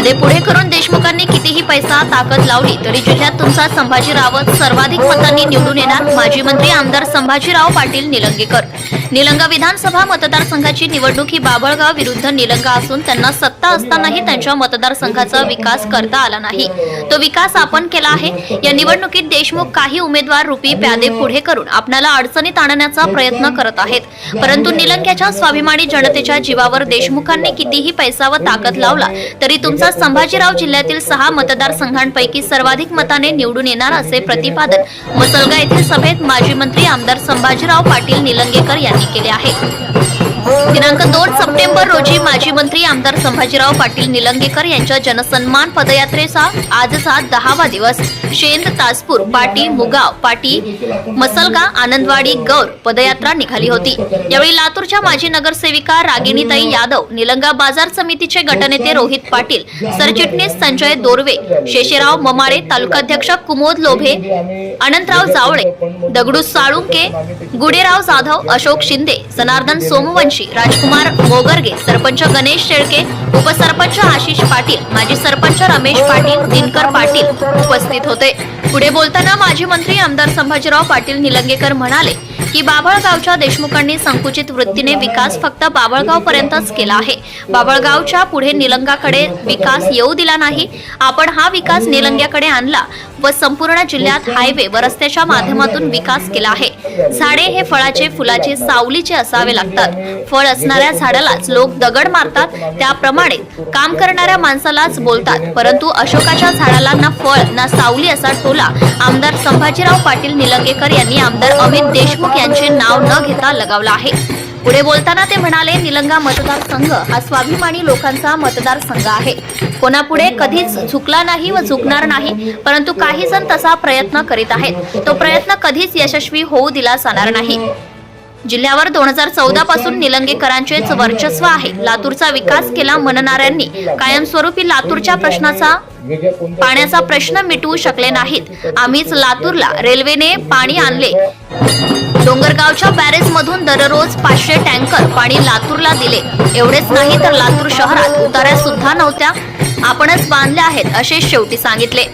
प्यादे पुढे करून देशमुखांनी कितीही पैसा ताकद लावली तरी जिल्ह्यात तुमचा संभाजी रावत सर्वाधिक मतांनी निवडून येणार माजी मंत्री आमदार संभाजीराव पाटील निलंगेकर. निलंगा विधानसभा मतदारसंघाची निवडणूक ही बाभळगाव विरुद्ध निलंगा असून त्यांना सत्ता असतानाही त्यांच्या मतदारसंघाचा विकास करता आला नाही. तो विकास आपण केला आहे. या निवडणुकीत देशमुख काही उमेदवार रुपी प्यादे पुढे करून आपल्याला अडचणीत आणण्याचा प्रयत्न करत आहेत. परंतु निलंग्याच्या स्वाभिमानी जनतेच्या जीवावर देशमुखांनी कितीही पैसा व ताकद लावला तरी तुमचा संभाजीराव जिल्ह्यातील सहा मतदारसंघांपैकी सर्वाधिक मताने निवडून येणार असे प्रतिपादन मसलगा येथील सभेत माजी मंत्री आमदार संभाजीराव पाटील निलंगेकर यांनी केले आहे दिनांक दोन सप्टेंबर रोजी माजी मंत्री आमदार संभाजीराव पाटील निलंगेकर यांच्या जनसन्मान पदयात्रेचा आजचा दहावा दिवस शेंद तासपूर पाटी मुगाव पाटी मसलगा आनंदवाडी गौर पदयात्रा निघाली होती. यावेळी लातूरच्या माजी नगरसेविका रागिणीताई यादव निलंगा बाजार समितीचे गटनेते रोहित पाटील सरचिटणीस संजय दोरवे शेषेराव ममाळे तालुकाध्यक्ष कुमोद लोभे अनंतराव जावळे दगडू साळुंके गुडेराव जाधव अशोक शिंदे जनार्दन सोमवंशी राजकुमार मोगरगे सरपंच गणेश शेळके उपसरपंच आशिष पाटील माजी सरपंच रमेश पाटील दिनकर पाटील उपस्थित होते. पुढे बोलताना माजी मंत्री आमदार संभाजीराव पाटील निलंगेकर म्हणाले की बाभळगावच्या देशमुखांनी संकुचित वृत्तीने विकास फक्त बाभळगाव पर्यंतच केला आहे. बाभळगावच्या पुढे निलंगाकडे विकास येऊ दिला नाही. आपण हा विकास निलंग्याकडे आणला. व संपूर्ण जिल्ह्यात हायवे व रस्त्याच्या माध्यमातून विकास केला आहे. झाडे हे फळाचे फुलाचे सावलीचे असावे लागतात. फळ असणाऱ्या झाडालाच लोक दगड मारतात. त्याप्रमाणे काम करणाऱ्या माणसालाच बोलतात. परंतु अशोकाच्या झाडाला ना फळ ना सावली असा टोला आमदार संभाजीराव पाटील निलंगेकर यांनी आमदार अमित देशमुख यांचे नाव न घेता लगावला आहे. पुढे बोलताना ते म्हणाले निलंगा मतदारसंघ हा स्वाभिमानी लोकांचा मतदारसंघ आहे. कोणापुढे कधीच झुकला नाही व झुकणार नाही परंतु काही जण तसा प्रयत्न करीत आहेत. तो प्रयत्न कधीच यशस्वी होऊ दिला जाणार नाही. जिल्ह्यावर दोन हजार चौदा पासून निलंगेकरांचेच वर्चस्व आहे. लातूरचा विकास केला म्हणणाऱ्यांनी कायमस्वरूपी लातूरच्या प्रश्नाचा पाण्याचा प्रश्न मिटवू शकले नाहीत. आम्हीच लातूरला रेल्वेने पाणी आणले. डोंगरगावच्या बॅरेज मधून दररोज पाचशे टँकर पाणी लातूरला दिले. एवढेच नाही तर लातूर शहरात उतारा सुद्धा नव्हत्या. आपणच बांधल्या आहेत असे शेवटी सांगितले.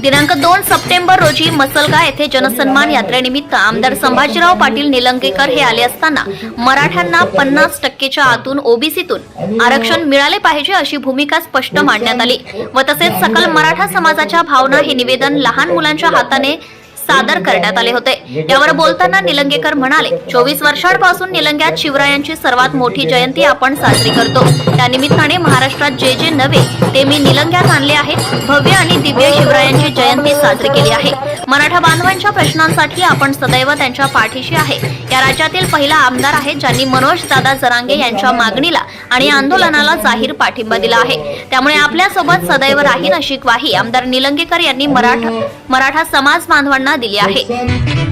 दिनांक दोन सप्टेंबर रोजी मसलगा येथे जनसन्मान यात्रेनिमित्त आमदार संभाजीराव पाटील निलंगेकर हे आले असताना मराठ्यांना पन्नास टक्केच्या आतून ओबीसीतून आरक्षण मिळाले पाहिजे अशी भूमिका स्पष्ट मांडण्यात आली. व तसेच सकल मराठा समाजाच्या भावना हे निवेदन लहान मुलांच्या हाताने सादर करण्यात आले होते. यावर बोलताना निलंगेकर म्हणाले चोवीस वर्षांपासून निलंग्यात शिवरायांची सर्वात मोठी जयंती आपण साजरी करतो. त्या निमित्ताने महाराष्ट्रात जे जे नवे ते मी निलंग्यात आणले आहे भव्य आणि दिव्य शिवरायांची जयंती साजरी केली आहे. मराठा बांधवांच्या प्रश्नांसाठी आपण सदैव त्यांच्या पाठीशी आहे. या राज्यातील पहिला आमदार आहे ज्यांनी मनोज दादा जरांगे यांच्या मागणीला आणि आंदोलनाला जाहीर पाठिंबा दिला आहे. त्यामुळे आपल्यासोबत सदैव राहीन अशी ग्वाही आमदार निलंगेकर यांनी मराठा मराठा समाज बांधवांना दिली आहे.